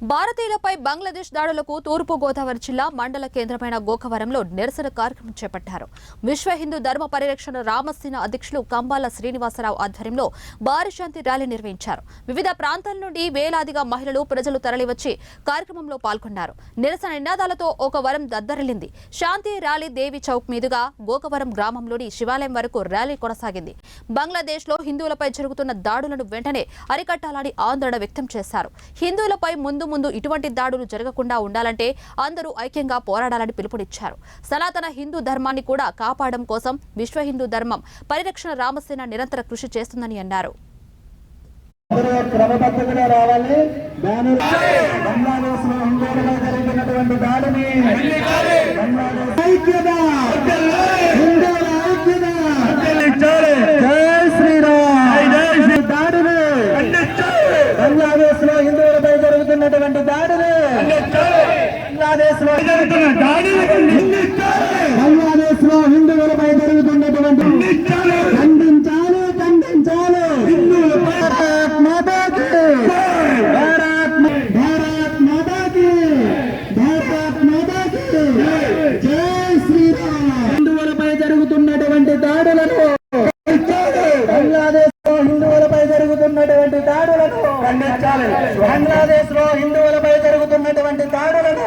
భారతీయులపై బంగ్లాదేశ్ దాడులకు తూర్పు గోదావరి జిల్లా మండల కేంద్రమైన గోకవరంలో నిరసన కార్యక్రమం చేపట్టారు. విశ్వ హిందూ ధర్మ పరిరక్షణ రామసేన అధ్యక్షులు కంబాల శ్రీనివాసరావు ఆధ్వర్యంలో భారీ శాంతి ర్యాలీ నిర్వహించారు. వివిధ ప్రాంతాల నుండి వేలాదిగా మహిళలు ప్రజలు తరలివచ్చి కార్యక్రమంలో పాల్గొన్నారు. నిరసన నినాదాలతో ఒక వరం దద్దరిల్లింది. శాంతి ర్యాలీ దేవి చౌక్ మీదుగా గోకవరం గ్రామంలోని శివాలయం వరకు ర్యాలీ కొనసాగింది. బంగ్లాదేశ్లో హిందువులపై జరుగుతున్న దాడులను వెంటనే అరికట్టాలని ఆందోళన వ్యక్తం చేశారు. హిందువులపై ముందు ముందు ఇటువంటి దాడులు జరగకుండా ఉండాలంటే అందరూ ఐక్యంగా పోరాడాలని పిలుపునిచ్చారు. సనాతన హిందూ ధర్మాన్ని కూడా కాపాడడం కోసం విశ్వ హిందూ ధర్మం పరిరక్షణ రామసేన నిరంతర కృషి చేస్తుందని అన్నారు. బంగ్లాదేశ్లో జరిగినటువంటి దాడిని బంగ్లాదేశ్ ఐక్యత హిందువుల ఐక్యత జై శ్రీరామ్ దాడిని బంగ్లాదేశ్ లో హిందువులపై జరుగుతున్నటువంటి దాడిని బంగ్లాదేశ్లో బంగ్లాదేశ్ హిందువులపై జరుగుతున్నటువంటి ఖండించాలి ఖండించాలి. భారత్ మాతాకి. భారత్ మా- భారత్ మాతాకి. భారత్ మాతాకి. జై శ్రీరామ్. హిందువులపై జరుగుతున్నటువంటి దాడులను బంగ్లాదేశ్లో హిందువులపై జరుగుతున్నటువంటి దాడులను ఖండించాలి. బంగ్లాదేశ్లో హిందువులపై జరుగుతున్నటువంటి దాడులను.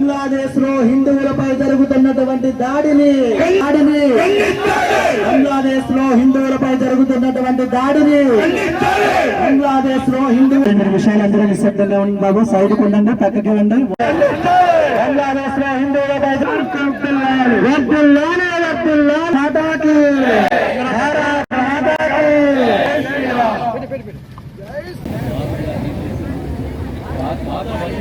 బంగ్లాదేశ్లో హిందువులపై జరుగుతున్నటువంటి దాడిని దాడిని బంగ్లాదేశ్లో హిందువులపై జరుగుతున్నటువంటి దాడిని బంగ్లాదేశ్లో హిందూ విషయాలందరూ నిశ్శబ్దంగా ఉండి బాబు. సైడ్ ఉండండి పక్కకి ఉండండి. బంగ్లాదేశ్లో హిందువులపై జరుగుతున్నారు వర్ధిల్లాలి, వర్ధిల్లాలి. మాతాకి భారత్ మాతాకి